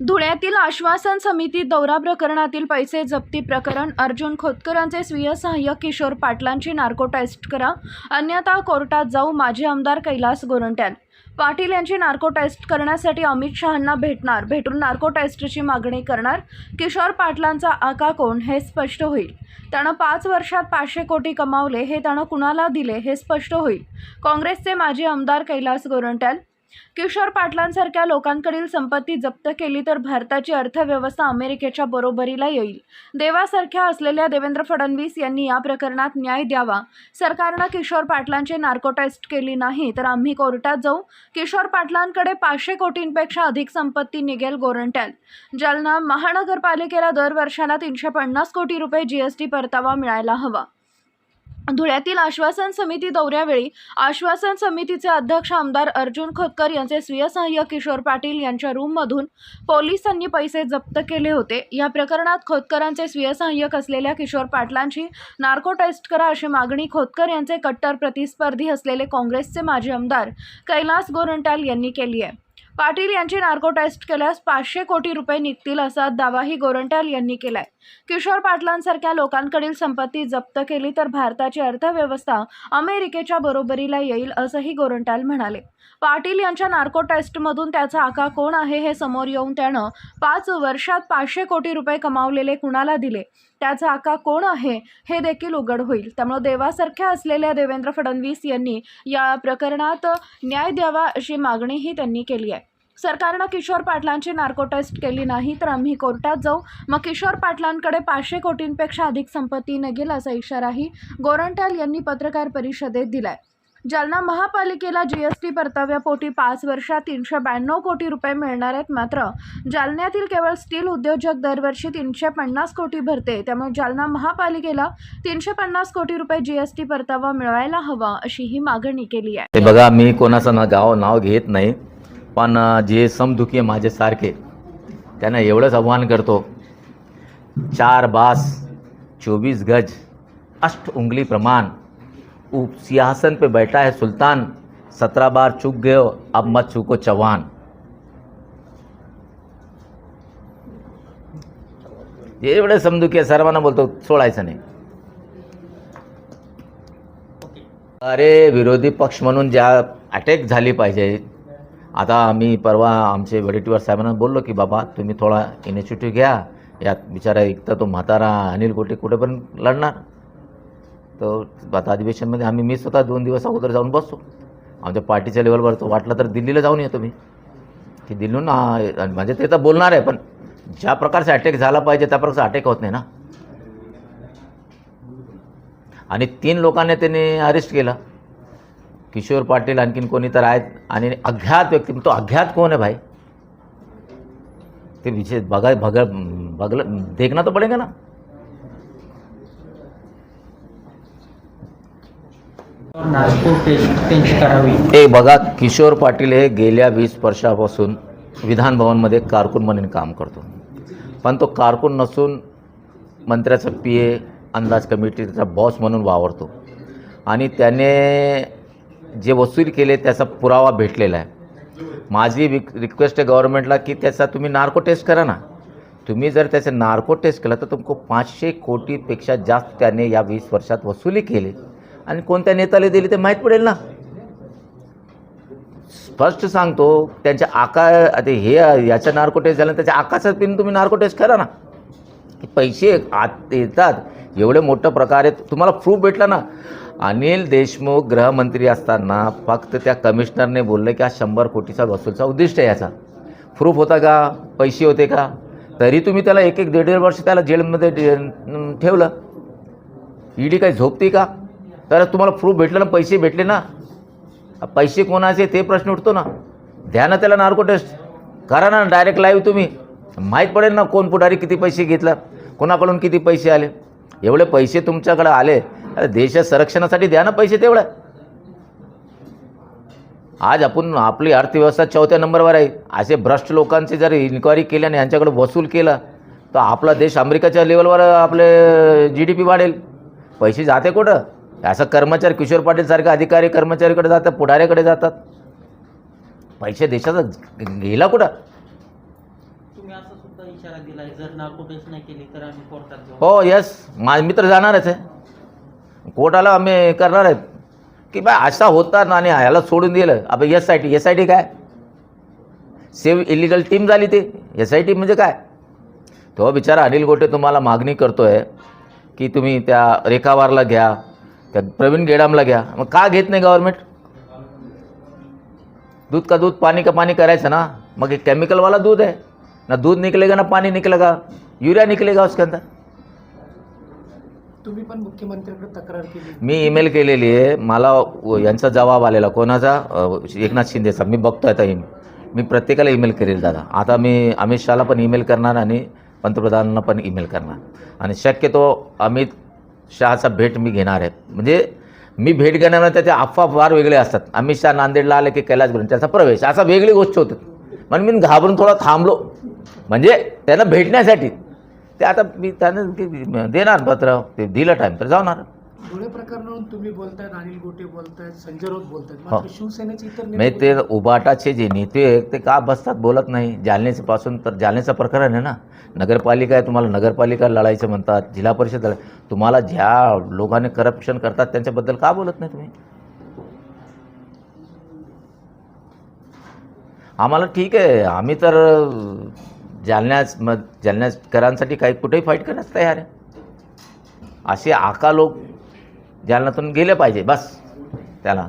धुळ्यातील आश्वासन समिती दौरा प्रकरणातील पैसे जप्ती प्रकरण अर्जुन खोतकरांचे स्वीय सहाय्यक किशोर पाटलांची नार्को टेस्ट करा अन्यथा कोर्टात जाऊ माजी आमदार कैलास गोरंट्याल. पाटील यांची नार्को टेस्ट करण्यासाठी अमित शहांना भेटणार भेटून नार्को टेस्टची मागणी करणार किशोर पाटलांचा आका कोण हे स्पष्ट होईल. त्यानं पाच वर्षात पाचशे कोटी कमावले हे त्यानं कुणाला दिले हे स्पष्ट होईल. काँग्रेसचे माजी आमदार कैलास गोरंट्याल किशोर पाटलांसारख्या लोकांकडील संपत्ती जप्त केली तर भारताची अर्थव्यवस्था अमेरिकेच्या बरोबरीला येईल. देवासारख्या असलेल्या देवेंद्र फडणवीस यांनी या प्रकरणात न्याय द्यावा. सरकारनं किशोर पाटलांची नार्को टेस्ट केली नाही तर आम्ही कोर्टात जाऊ. किशोर पाटलांकडे पाचशे कोटींपेक्षा अधिक संपत्ती निघेल गोरंट्याल. जालना महानगरपालिकेला दर वर्षाला तीनशे पन्नास कोटी रुपये जीएसटी परतावा मिळायला हवा. धुळ्यातील आश्वासन समिती दौऱ्यावेळी आश्वासन समितीचे अध्यक्ष आमदार अर्जुन खोतकर यांचे स्वयसहाय्यक किशोर पाटील यांच्या रूममधून पोलिसांनी पैसे जप्त केले होते. या प्रकरणात खोतकरांचे स्वीय सहाय्यक असलेल्या किशोर पाटलांची नार्को टेस्ट करा अशी मागणी खोतकर यांचे कट्टर प्रतिस्पर्धी असलेले काँग्रेसचे माजी आमदार कैलास गोरंटाल यांनी केली आहे. पाटील यांची नार्को टेस्ट केल्यास पाचशे कोटी रुपये निघतील असा दावाही गोरंट्याल यांनी केलाय. किशोर पाटलांसारख्या लोकांकडील संपत्ती जप्त केली तर भारताची अर्थव्यवस्था अमेरिकेच्या बरोबरीला येईल असंही गोरंट्याल म्हणाले. पाटील यांच्या नार्को टेस्टमधून त्याचा आका कोण आहे हे समोर येऊन त्यानं पाच वर्षात पाचशे कोटी रुपये कमावलेले कुणाला दिले? त्याचा आका कोण आहे हे देखील उघड होईल. त्यामुळे देवासारख्या असलेल्या देवेंद्र फडणवीस यांनी या प्रकरणात न्याय द्यावा अशी मागणीही त्यांनी केली आहे. सरकारनं किशोर पाटलांची नार्को टेस्ट केली नाही तर आम्ही कोर्टात जाऊ. मग किशोर पाटलांकडे पाचशे कोटींपेक्षा अधिक संपत्ती निघेल असा इशाराही गोरंट्याल यांनी पत्रकार परिषदेत दिलाय. जालना महापालिकेला जीएसटी परताव्यापोटी पाच वर्षात तीनशे ब्याण्णव कोटी रुपये मिळणार आहेत मात्र जालन्यातील केवळ स्टील उद्योजक दरवर्षी तीनशे पन्नास कोटी भरते. त्यामुळे जालना महापालिकेला तीनशे पन्नास कोटी रुपये जीएसटी परतावा मिळवायला हवा अशी ही मागणी केली आहे. बघा मी कोणाचं ना गाव नाव घेत नाही. पण जे समदुखी आहे माझ्यासारखे त्यांना एवढंच आव्हान करतो. चार बास चोवीस गज अष्ट उंगली प्रमाण उप सिंहासन पे बैठा है सुल्तान सत्रह बार चूक गए हो, अब मत चूको चौहान एवढे समदुखी आहे सर्वांना बोलतो सोडायचं नाही. अरे विरोधी पक्ष म्हणून ज्या अटॅक झाली पाहिजे आता आम्ही परवा आमचे वडेट्टीवार साहेबांना बोललो की बाबा तुम्ही थोडा इनिशिएटिव्ह घ्या. यात बिचारा एक तर तो म्हातारा अनिल गोटे कुठेपर्यंत लढणार? तर आता अधिवेशनमध्ये आम्ही मी स्वतः दोन दिवस अगोदर जाऊन बसतो आमच्या पार्टीच्या लेवलवर तो वाटलं तर दिल्लीला जाऊन येतो मी. की दिल्लीहून म्हणजे ते तर बोलणार आहे पण ज्या प्रकारचा अटॅक झाला पाहिजे त्या प्रकारचा अटॅक होत नाही ना. आणि तीन लोकांनी त्यांनी अरेस्ट केलं. किशोर पाटील आणखीन कोणी तर आहेत आणि अज्ञात व्यक्ती तो अज्ञात कोण आहे भाई? ते विषय बघा बघ बघलं देखना तो पडेगा ना हे बघा किशोर पाटील हे गेल्या वीस वर्षापासून विधान भवनमध्ये कारकून म्हणून काम करतो. पण तो कारकून नसून मंत्र्याचा पी ए अंदाज कमिटीचा बॉस म्हणून वावरतो. आणि त्याने जे वसूल केले त्याचा पुरावा भेटलेला आहे. माझी विक रिक्वेस्ट आहे गव्हर्नमेंटला की त्याचा तुम्ही नार्को टेस्ट करा ना. तुम्ही जर त्याचे नार्को टेस्ट केला तर तुमको पाचशे कोटीपेक्षा जास्त त्याने या वीस वर्षात वसुली केली. आणि कोणत्या नेत्याला दिली ते माहीत पडेल ना. स्पष्ट सांगतो त्यांच्या आका आता हे याच्या नार्को टेस्ट झालं त्याच्या आकाशात पिन तुम्ही नार्को टेस्ट करा ना. की पैसे आत येतात. एवढे मोठं प्रकारे तुम्हाला प्रूफ भेटला ना. अनिल देशमुख गृहमंत्री असताना फक्त त्या कमिशनरने बोललं की हा शंभर कोटीचा वसूलचा उद्दिष्ट आहे याचा. प्रूफ होता का? पैसे होते का? तरी तुम्ही त्याला एक एक दीड दीड वर्ष त्याला जेलमध्ये डे- ठेवलं. ईडी काही झोपते का? तर तुम्हाला प्रूफ भेटलं ना पैसे भेटले ना? पैसे कोणाचे ते प्रश्न उठतो ना. द्या ना त्याला नार्को टेस्ट. करा ना डायरेक्ट लाईव्ह तुम्ही. माहीत पडेल ना कोण पुढारी किती पैसे घेतला कोणाकडून किती पैसे आले. एवढे पैसे तुमच्याकडे आले अरे देश संरक्षणासाठी द्या ना पैसे तेवढं. आज आपण आपली अर्थव्यवस्था चौथ्या नंबरवर आहे. असे भ्रष्ट लोकांचे जर इन्क्वायरी केल्याने यांच्याकडे वसूल केला तर आपला देश अमेरिकेच्या लेवलवर आपले जी डी पी वाढेल. पैसे जाते कुठं? असं कर्मचारी किशोर पाटील सारखे अधिकारी कर्मचारीकडे जातात पुढाऱ्याकडे जातात. पैसे देशाचा गेला कुठं? तुम्ही इशारा दिलाय जर नार्को टेस्ट नाही केली तर आम्ही कोर्टात जाऊ. हो यस माझे मित्र जाणारच आहे. कोर्टाला आम्ही करणार आहेत की बा असा होता ना आणि ह्याला सोडून दिलं. आपण S I T S I T काय? सेव्ह इलिगल टीम झाली ती. एस आय टी म्हणजे काय? तो बिचारा अनिल गोटे तुम्हाला मागणी करतो आहे की तुम्ही त्या रेखावारला घ्या त्या प्रवीण गेडामला घ्या. मग का घेत नाही गव्हर्नमेंट दूध का दूध पाणी का पाणी करायचं ना? मग एक केमिकलवाला दूध आहे. ना दूध निकलेगा ना पाणी निकलेगा. यूरिया निकलेगा उसके अंदर. तुम्ही पण मुख्यमंत्र्यांकडे तक्रार केली? मी ईमेल केलेली आहे. मला व- यांचा जबाब आलेला. कोणाचा? अ, एकनाथ शिंदेचा मी बघतो आता ईमेल मी प्रत्येकाला ईमेल करेल दादा. आता मी अमित शहाला पण ईमेल करणार आणि पंतप्रधानांना पण ईमेल करणार. आणि शक्यतो अमित शहाचा भेट मी घेणार आहे. म्हणजे मी भेट घेण्यामुळे त्याचे अफवा फार वेगळे असतात. अमित शहा नांदेडला आले की कैलास भरून त्याचा प्रवेश. असा वेगळी गोष्ट होते. म्हणून मी घाबरून थोडा थांबलो. म्हणजे त्यांना भेटण्यासाठी. ते आता मी त्यांना ते देणार पत्र ते दिलं टाईम तर जाणार. धुळे प्रकरणावरून तुम्ही बोलतायत अनिल गोटे बोलतायत संजय राऊत बोलतायत. हो. मात्र शिवसेनेचे इतर नेते ते उबाटाचे जे नेते आहेत ते का बसतात बोलत नाही? जालन्याचे पासून तर जालन्याचं प्रकरण आहे ना. नगरपालिका आहे तुम्हाला नगरपालिका लढायचं म्हणतात जिल्हा परिषद लढाय तुम्हाला ज्या लोकांनी करप्शन करतात त्यांच्याबद्दल का बोलत नाही तुम्ही? आम्हाला ठीक आहे. आम्ही तर जालन्याच मग जालन्याकरांसाठी काही कुठेही फाईट करण्यास तयार आहे. असे आका लोक जालन्यातून गेले पाहिजे बस. त्याला.